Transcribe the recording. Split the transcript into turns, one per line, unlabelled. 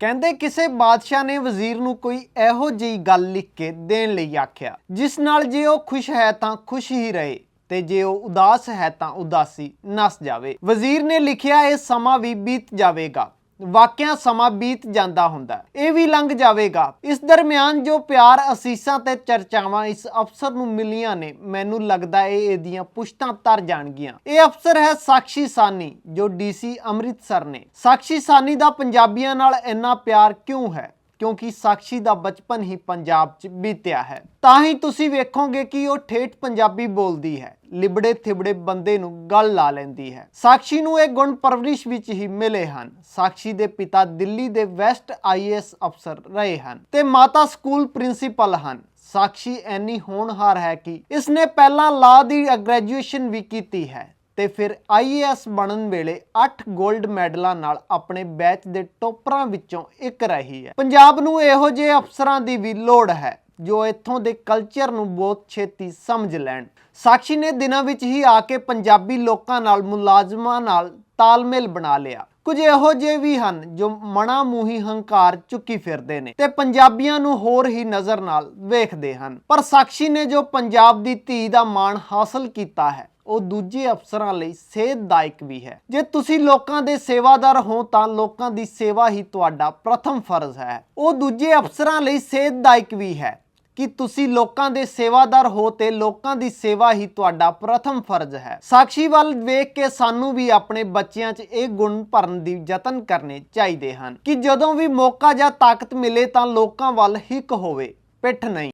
ਕਹਿੰਦੇ ਕਿਸੇ ਬਾਦਸ਼ਾਹ ਨੇ ਵਜ਼ੀਰ ਨੂੰ ਕੋਈ ਇਹੋ ਜਿਹੀ ਗੱਲ ਲਿਖ ਕੇ ਦੇਣ ਲਈ ਆਖਿਆ, ਜਿਸ ਨਾਲ ਜੇ ਉਹ ਖੁਸ਼ ਹੈ ਤਾਂ ਖੁਸ਼ ਹੀ ਰਹੇ ਤੇ ਜੇ ਉਹ ਉਦਾਸ ਹੈ ਤਾਂ ਉਦਾਸੀ ਨਸ ਜਾਵੇ। ਵਜ਼ੀਰ ਨੇ ਲਿਖਿਆ, ਇਹ ਸਮਾਂ ਵੀ ਬੀਤ ਜਾਵੇਗਾ। ਵਾਕਿਆ ਸਮਾਂ ਬੀਤ ਜਾਂਦਾ ਹੁੰਦਾ ਇਹ ਵੀ ਲੰਘ ਜਾਵੇਗਾ। ਇਸ ਦਰਮਿਆਨ ਜੋ ਪਿਆਰ ਅਸੀਸਾਂ ਤੇ ਚਰਚਾਵਾਂ ਇਸ ਅਫਸਰ ਨੂੰ ਮਿਲੀਆਂ ਨੇ, ਮੈਨੂੰ ਲੱਗਦਾ ਇਹ ਇਹਦੀਆਂ ਪੁਸ਼ਤਾਂ ਤਰ ਜਾਣਗੀਆਂ। ਇਹ ਅਫਸਰ ਹੈ ਸਾਕਸ਼ੀ ਸਾਨੀ, ਜੋ ਡੀਸੀ ਅੰਮ੍ਰਿਤਸਰ ਨੇ। ਸਾਕਸ਼ੀ ਸਾਨੀ ਦਾ ਪੰਜਾਬੀਆਂ ਨਾਲ ਇੰਨਾ ਪਿਆਰ ਕਿਉਂ ਹੈ? ਕਿਉਂਕਿ ਸਾਕਸ਼ੀ ਦਾ ਬਚਪਨ ਹੀ ਪੰਜਾਬ 'ਚ ਬੀਤਿਆ ਹੈ। ਤਾਂ ਹੀ ਤੁਸੀਂ ਵੇਖੋਗੇ ਕਿ ਉਹ ਠੇਠ ਪੰਜਾਬੀ ਬੋਲਦੀ ਹੈ। ਲਿਬੜੇ ਥਿਬੜੇ ਬੰਦੇ ਨੂੰ ਗੱਲ ਲਾ ਲੈਂਦੀ ਹੈ। ਸਾਕਸ਼ੀ ਨੂੰ ਇਹ ਗੁਣ ਪਰਵਰਿਸ਼ ਵਿੱਚ ਹੀ ਮਿਲੇ ਹਨ। ਸਾਕਸ਼ੀ ਦੇ ਪਿਤਾ ਦਿੱਲੀ ਦੇ ਵੈਸਟ ਆਈਏਐਸ ਅਫਸਰ ਰਹੇ ਹਨ ਤੇ ਮਾਤਾ ਸਕੂਲ ਪ੍ਰਿੰਸੀਪਲ ਹਨ। ਸਾਕਸ਼ੀ ਐਨੀ ਹੋਣਹਾਰ ਹੈ ਕਿ ਇਸਨੇ ਪਹਿਲਾਂ ਲਾ ਦੀ ਗ੍ਰੈਜੂਏਸ਼ਨ ਵੀ ਕੀਤੀ ਹੈ ਤੇ ਫਿਰ ਆਈਏਐਸ ਬਣਨ ਵੇਲੇ 8 골ਡ ਮੈਡਲਾਂ ਨਾਲ ਆਪਣੇ ਬੈਚ ਦੇ ਟੋਪਰਾਂ ਵਿੱਚੋਂ ਇੱਕ ਰਹੀ ਹੈ। ਪੰਜਾਬ ਨੂੰ ਇਹੋ ਜਿਹੇ ਅਫਸਰਾਂ ਦੀ ਵੀ ਲੋੜ ਹੈ ਜੋ ਇੱਥੋਂ ਦੇ ਕਲਚਰ ਨੂੰ ਬਹੁਤ ਛੇਤੀ ਸਮਝ ਲੈਣ। ਸਾਕਸ਼ੀ ਨੇ ਦਿਨਾਂ ਵਿੱਚ ਹੀ ਆ ਕੇ ਪੰਜਾਬੀ ਲੋਕਾਂ ਨਾਲ ਮੁਲਾਜ਼ਮਾਂ ਨਾਲ ਤਾਲਮੇਲ ਬਣਾ ਲਿਆ। ਕੁਝ ਇਹੋ ਜਿਹੇ ਵੀ ਹਨ ਜੋ ਮਣਾ ਮੂਹੀ ਹੰਕਾਰ ਚੁੱਕੀ ਫਿਰਦੇ ਨੇ ਤੇ ਪੰਜਾਬੀਆਂ ਨੂੰ ਹੋਰ ਹੀ ਨਜ਼ਰ ਨਾਲ ਵੇਖਦੇ ਹਨ। ਪਰ ਸਾਕਸ਼ੀ ਨੇ ਜੋ ਪੰਜਾਬ ਦੀ ਧੀ ਦਾ ਮਾਣ ਹਾਸਲ ਕੀਤਾ ਹੈ, ਉਹ ਦੂਜੇ ਅਫਸਰਾਂ ਲਈ ਸੇਧਦਾਇਕ ਵੀ ਹੈ। ਜੇ ਤੁਸੀਂ ਲੋਕਾਂ ਦੇ ਸੇਵਾਦਾਰ ਹੋ ਤਾਂ ਲੋਕਾਂ ਦੀ ਸੇਵਾ ਹੀ ਤੁਹਾਡਾ ਪ੍ਰਥਮ ਫਰਜ਼ ਹੈ। ਉਹ ਦੂਜੇ ਅਫਸਰਾਂ ਲਈ ਸੇਧਦਾਇਕ ਵੀ ਹੈ। ਕਿ ਤੁਸੀਂ ਲੋਕਾਂ ਦੇ ਸੇਵਾਦਾਰ ਹੋ ਤੇ ਲੋਕਾਂ ਦੀ ਸੇਵਾ ਹੀ ਤੁਹਾਡਾ ਪ੍ਰਥਮ ਫਰਜ਼ ਹੈ। ਸਾਕਸ਼ੀ ਵੱਲ ਵੇਖ ਕੇ ਸਾਨੂੰ ਵੀ ਆਪਣੇ ਬੱਚਿਆਂ 'ਚ ਇਹ ਗੁਣ ਭਰਨ ਦੀ ਯਤਨ ਕਰਨੇ ਚਾਹੀਦੇ ਹਨ ਕਿ ਜਦੋਂ ਵੀ ਮੌਕਾ ਜਾਂ ਤਾਕਤ ਮਿਲੇ ਤਾਂ ਲੋਕਾਂ ਵੱਲ ਹਿੱਕ ਹੋਵੇ, ਪਿੱਠ ਨਹੀਂ।